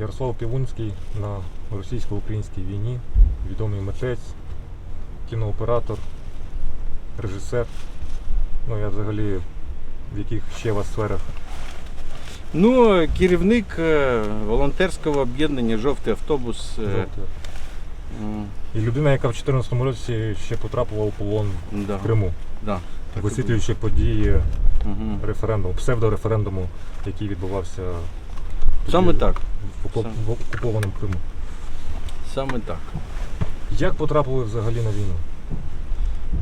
Ярослав Півунський на російсько-українській війні, відомий митець, кінооператор, режисер. Ну, я взагалі в яких ще вас сферах Ну, керівник е, волонтерського об'єднання Жовтий автобус. е, жовтий. І людина, яка в 2014 році ще потрапила у полон Да, в Криму, да, висвітлюючи події. Мгм. референдуму, псевдореферендуму, який відбувався Саме так. в окуп- в окупованому Криму. Саме так. Як потрапили взагалі на війну?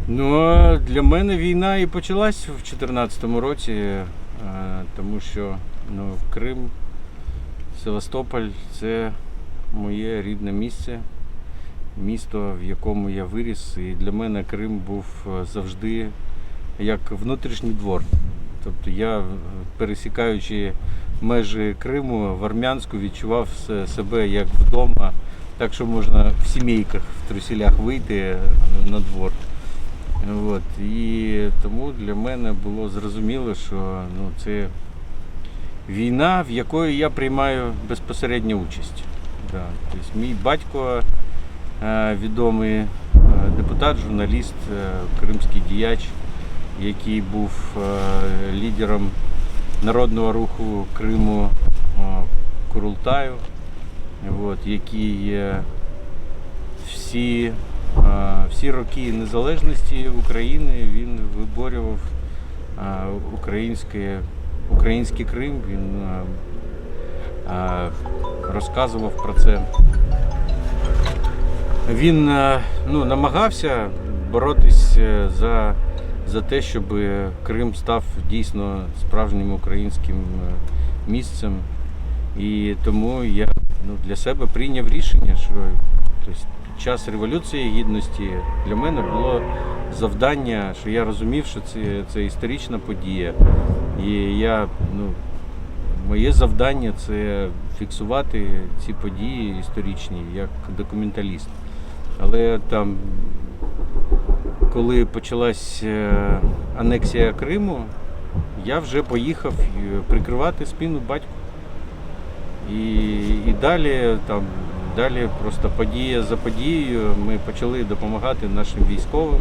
Ну, а для мене війна і почалась в 2014 році, е, тому що ну, Крим, Севастополь це моє рідне місце, місто, в якому я виріс. І для мене Крим був е, завжди як внутрішній двор. Тобто я, е, пересікаючи межі Криму в Армянську, відчував себе як вдома, так що можна в сімейках, в трусілях вийти на двор. От. І тому для мене було зрозуміло, що ну, це війна, в якої я приймаю безпосередню участь. Да. Тобто, мій батько е, відомий е, депутат, журналіст, е, кримський діяч, який був лідером народного руху Криму Курултаю, який всі всі роки незалежності України він виборював українське, український Крим, він розказував про це. Він ну, намагався боротись е, за, за те, щоб Крим став дійсно справжнім українським е, місцем. І тому я ну, для себе прийняв рішення, що тобто, час Революції Гідності для мене було завдання, що я розумів, що це, це історична подія. І я, ну, моє завдання це фіксувати ці події історичні як документаліст. Але там, коли почалась е, анексія Криму, я вже поїхав е, прикривати спину батьку. І, і далі, там, далі просто подія за подією ми почали допомагати нашим військовим.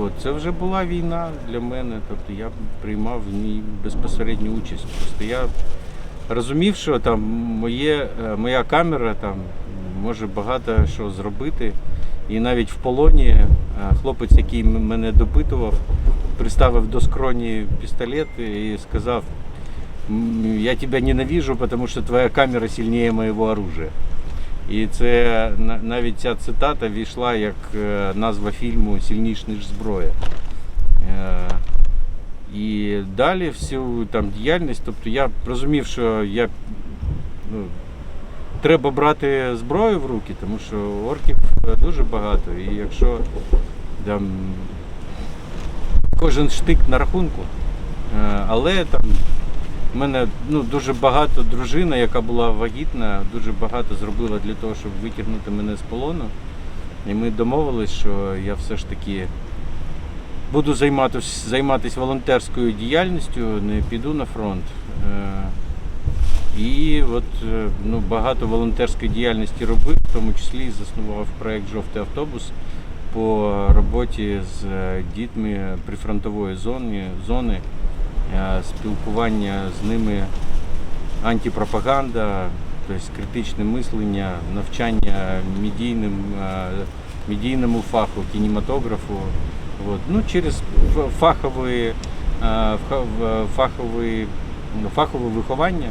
От. Це вже була війна для мене, тобто я приймав в ній безпосередню участь. Просто я розумів, що там моє, е, моя камера там може багато що зробити. І навіть в полоні хлопець, який мене допитував, приставив до скроні пістолет і сказав, «М, я тебя ненавижу, потому что твоя камера сильнее моего оружия. І це навіть ця цитата війшла як е, назва фільму Сильніш ніж зброя. Е, І далі всю там діяльність, тобто я розумів, що я ну, треба брати зброю в руки, тому що орків е, дуже багато. І якщо там кожен штик на рахунку, Е, але там у мене ну, дуже багато дружина, яка була вагітна, дуже багато зробила для того, щоб витягнути мене з полону. І ми домовились, що я все ж таки буду займатися, займатися волонтерською діяльністю, не піду на фронт. Е, І от е, ну, багато волонтерської діяльності робив, в тому числі заснував проєкт Жовтий автобус по роботі з е, дітьми прифронтової зони, зони е, спілкування з ними, антипропаганда, тобто критичне мислення, навчання медійним, е, медійному фаху, кінематографу. От. Ну, через фахові, фахові, ну, фахове виховання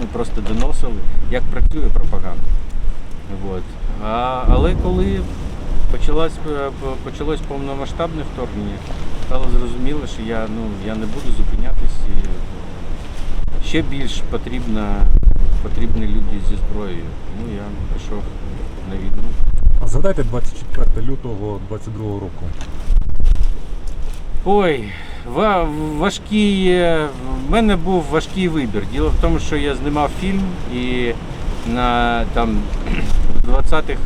ми просто доносили, як працює пропаганда. От. А, але коли почалось, е, почалось повномасштабне вторгнення, стало зрозуміло, що я, ну, я не буду зупинятись. І, е, ще більш потрібна, потрібні люди зі зброєю. Ну, я пішов на війну. А згадайте 24 лютого 22 року. Ой, ва- важкий. В мене був важкий вибір. Діло в тому, що я знімав фільм і на там в 20-х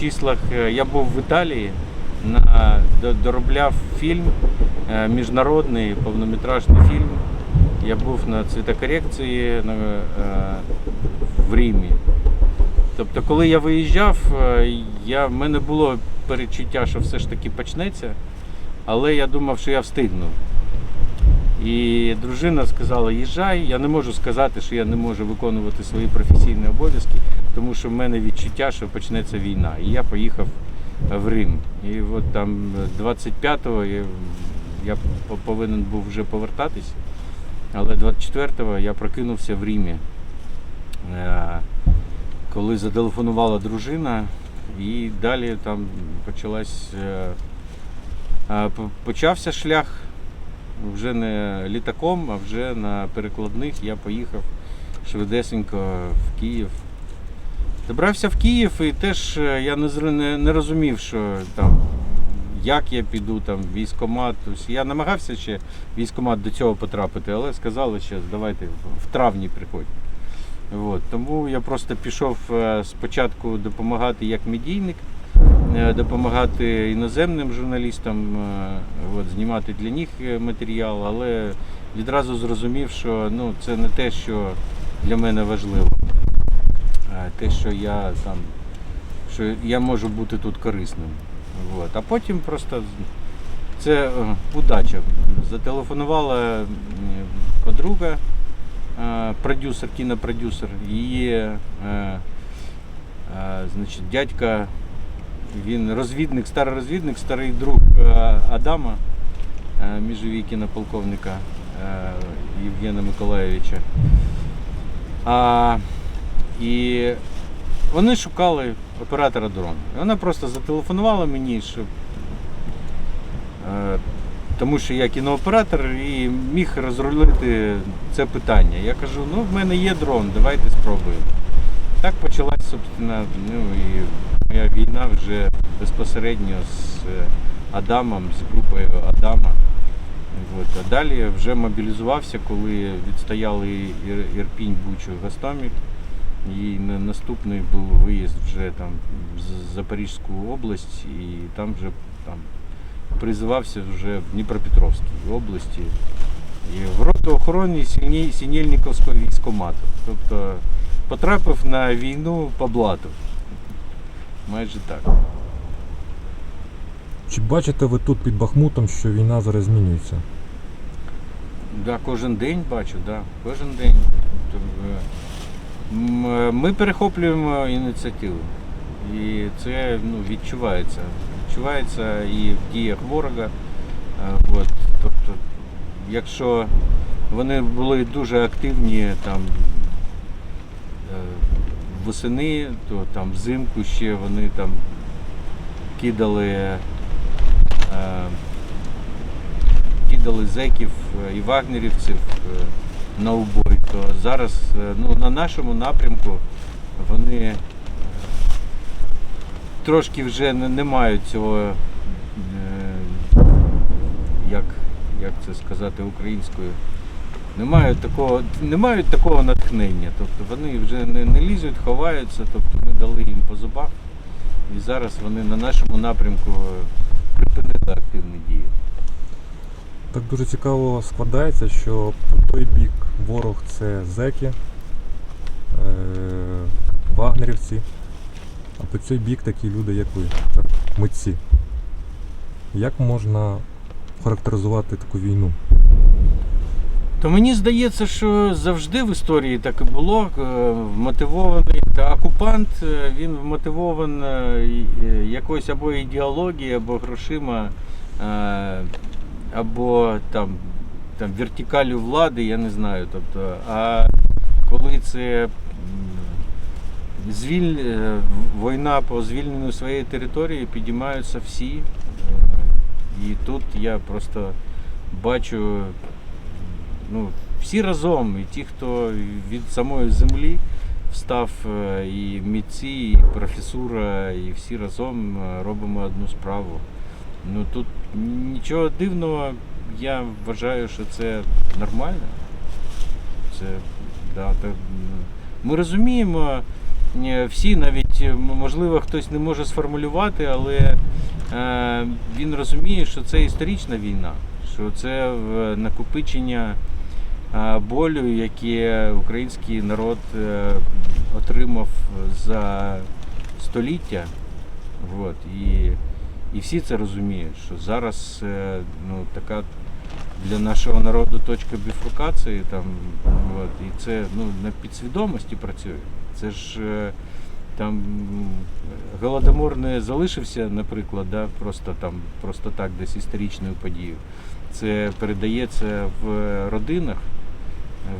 числах е, я був в Італії, на, доробляв фільм, е, міжнародний повнометражний фільм. Я був на цвітокорекції на, е, в Римі. Тобто, коли я виїжджав, я, в мене було перечуття, що все ж таки почнеться, але я думав, що я встигну. І дружина сказала: їжджай. Я не можу сказати, що я не можу виконувати свої професійні обов'язки, тому що в мене відчуття, що почнеться війна. І я поїхав в Рим. І от там 25-го я, я повинен був вже повертатись, але 24-го я прокинувся в Римі. Е, Коли зателефонувала дружина, і далі там почалась, е, е, по- почався шлях вже не літаком, а вже на перекладних я поїхав швидесенько в Київ. Добрався в Київ і теж е, я не, не, розумів, що там, як я піду, там, в військкомат. Тобто Я намагався ще в військкомат до цього потрапити, але сказали, що давайте в травні приходь. От, тому я просто пішов е, спочатку допомагати як медійник, е, допомагати іноземним журналістам, от, знімати для них матеріал, але відразу зрозумів, що ну, це не те, що для мене важливо. Е, Те, що я там, що я можу бути тут корисним. От. А потім просто це е, удача. Зателефонувала подруга, е, продюсер, кінопродюсер, її значить, дядька, він розвідник, старий розвідник, старий друг Адама, міжовій кінополковника Євгена Миколаєвича. І вони шукали оператора дрону. І Вона просто зателефонувала мені, щоб, е, тому що я кінооператор і міг розрулити це питання. Я кажу, ну в мене є дрон, давайте спробуємо. Так почалась, собственно, ну і моя війна вже безпосередньо з е, Адамом, з групою Адама. От. А далі вже мобілізувався, коли відстояли Ірпінь, Бучу, Гостомель. І на- наступний був виїзд вже там в Запорізьку область, і там вже там призивався вже в Дніпропетровській області. І в роту охорони Сінєльніковського військкомату. Тобто потрапив на війну по блату. Майже так. Чи бачите ви тут під Бахмутом, що війна зараз змінюється? Да, кожен день бачу, да, кожен день. Е, Ми перехоплюємо ініціативу. І це ну, відчувається. Відчувається і в діях ворога. Е, От, тобто, якщо вони були дуже активні там е, восени, то там взимку ще вони там кидали. кидали зеків і вагнерівців на убой, то зараз е, ну, на нашому напрямку вони е, трошки вже не, не мають цього, е, як, як це сказати українською, не мають такого, не мають такого натхнення. Тобто вони вже не, не лізуть, ховаються, тобто ми дали їм по зубах. І зараз вони на нашому напрямку е, припинили активні дії. Так дуже цікаво складається, що по той бік ворог це зеки, е- вагнерівці, а по цей бік такі люди, як ви, так, митці. Як можна характеризувати таку війну? То мені здається, що завжди в історії так і було. е, Вмотивований та окупант, е, він вмотивований якоюсь або ідеологією, або грошима, або там, там вертикалю влади, я не знаю. Тобто, а коли це звіль... е, війна по звільненню своєї території, підіймаються всі. Е, І тут я просто бачу ну, всі разом, і ті, хто від самої землі встав, е, і митці, і професура, і всі разом робимо одну справу. Ну тут нічого дивного, я вважаю, що це нормально. Це, да, так, ми розуміємо, е, всі навіть, е, можливо, хтось не може сформулювати, але е, він розуміє, що це історична війна, що це накопичення е, болю, яке український народ отримав за століття. От, і, і всі це розуміють, що зараз е, ну, така для нашого народу точка біфрукації, там, от, і це ну, на підсвідомості працює. Це ж е, там голодомор не залишився, наприклад, да, просто там, просто так, десь історичною подією. Це передається в родинах.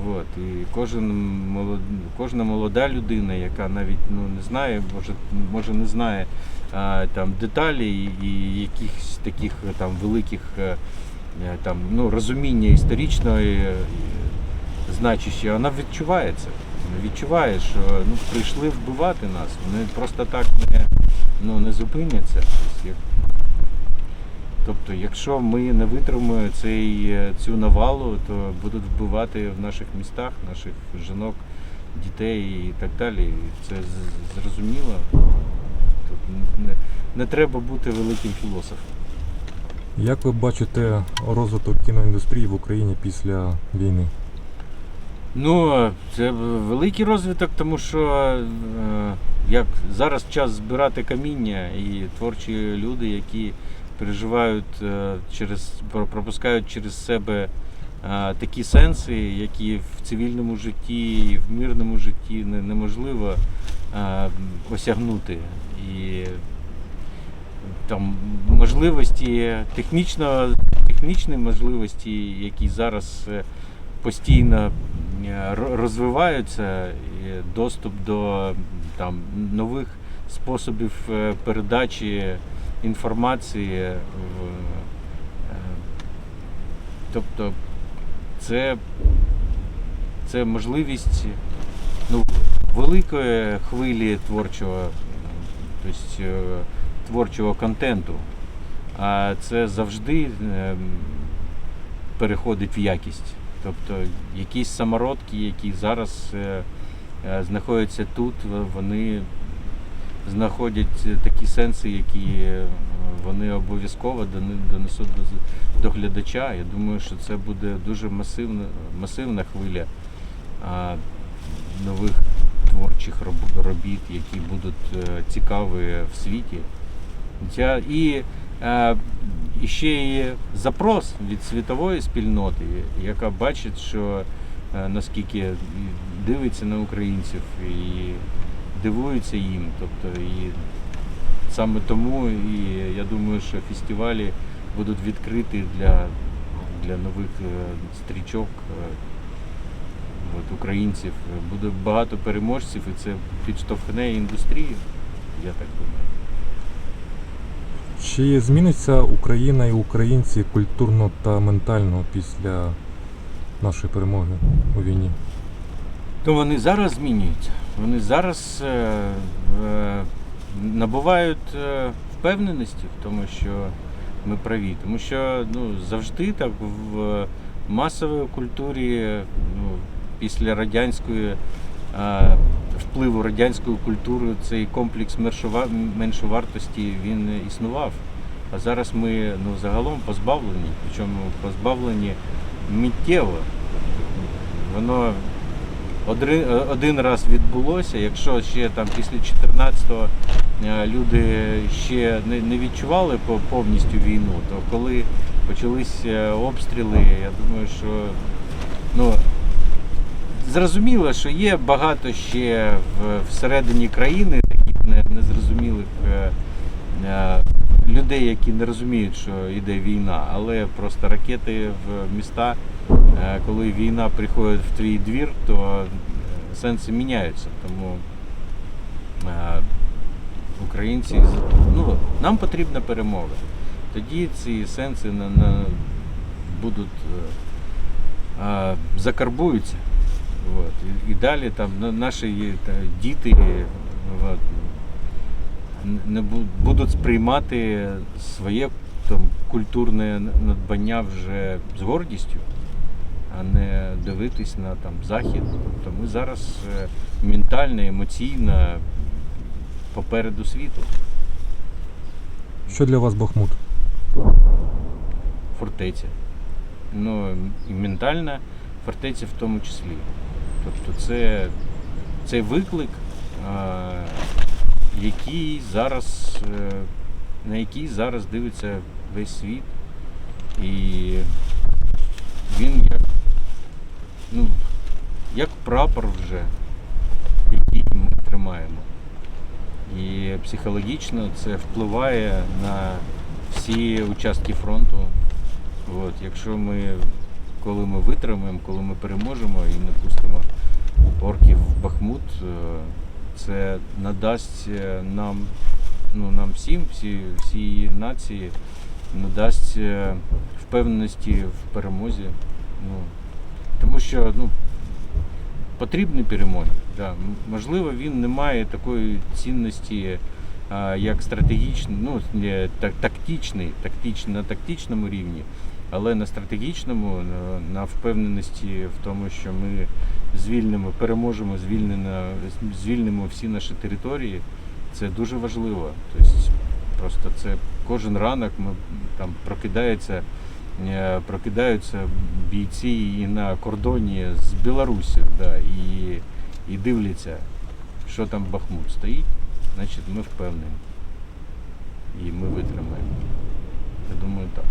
От, і кожен молод... кожна молода людина, яка навіть ну, не знає, може, може не знає а, там, деталі і, якихось таких там, великих е, е, там, ну, розуміння історичної е, значущої, вона відчуває це. Відчуває, що ну, прийшли вбивати нас. Вони просто так не, ну, не зупиняться. Тобто, Тобто, якщо ми не витримаємо цей, е, цю навалу, то будуть вбивати в наших містах, наших жінок, дітей і так далі. Це зрозуміло. Тут не, не треба бути великим філософом. Як ви бачите розвиток кіноіндустрії в Україні після війни? Ну, це великий розвиток, тому що е, як зараз час збирати каміння і творчі люди, які переживають е, через пропускають через себе е, такі сенси, які в цивільному житті і в мирному житті неможливо е, осягнути. І там можливості технічно, технічні можливості, які зараз постійно розвиваються, доступ до там, нових способів передачі інформації. в- е, Тобто це, це можливість ну, великої хвилі творчого, тобто, е, творчого контенту. А це завжди ем, переходить в якість. Тобто якісь самородки, які зараз е, знаходяться тут, вони знаходять такі сенси, які е, вони обов'язково донесуть до, глядача. Я думаю, що це буде дуже масивна, масивна хвиля нових творчих роб- робіт, які будуть е, цікаві в світі. І, е, і ще є запрос від світової спільноти, яка бачить, що наскільки дивиться на українців і дивується їм. Тобто, і саме тому і я думаю, що фестивалі будуть відкриті для, для нових е, стрічок. е, От, українців буде багато переможців, і це підштовхне індустрію, я так думаю. Чи зміниться Україна і українці культурно та ментально після нашої перемоги у війні? То вони зараз змінюються. Вони зараз е, набувають е, впевненості в тому, що ми праві. Тому що ну, завжди так в масовій культурі ну, після радянської е, впливу радянської культури цей комплекс меншовартості він існував. А зараз ми ну, загалом позбавлені, причому позбавлені миттєво. Воно один, один раз відбулося. Якщо ще там після 14-го е, люди ще не, не відчували повністю війну, то коли почалися обстріли, я думаю, що ну, зрозуміло, що є багато ще в, всередині країни таких не- незрозумілих е, е, людей, які не розуміють, що йде війна, але просто ракети в міста, е, коли війна приходить в твій двір, то е, сенси міняються. Тому е, українці, ну, нам потрібна перемога. Тоді ці сенси на, на, будуть е, е, закарбуються. От. І, і далі там наші та, діти от, не бу- будуть сприймати своє там, культурне надбання вже з гордістю, а не дивитись на там, захід. Тобто ми зараз е, ментально, емоційно попереду світу. Що для вас Бахмут? фортеця. Ну і ментальна фортеця в тому числі. Тобто це, цей виклик, е, який зараз, е, на який зараз дивиться весь світ. І він як, ну, як прапор вже, який ми тримаємо. І психологічно це впливає на всі участки фронту. От, якщо ми, коли ми витримаємо, коли ми переможемо і не пустимо орків в Бахмут, е, це надасть е, нам, ну, нам всім, всі, всій нації, надасть е, впевненості в перемозі. Ну, тому що ну, потрібні перемоги. Да. Можливо, він не має такої цінності, а, як стратегічний, ну, не, так, тактичний, тактичний, на тактичному рівні, але на стратегічному, на, на впевненості в тому, що ми звільнимо, переможемо, звільнено, звільнимо всі наші території, це дуже важливо. Тобто, просто це кожен ранок ми там прокидається. Е, Прокидаються бійці і на кордоні з Білорусі, да, і, і дивляться, що там Бахмут стоїть, значить ми впевнені. І ми витримаємо. Я думаю, так.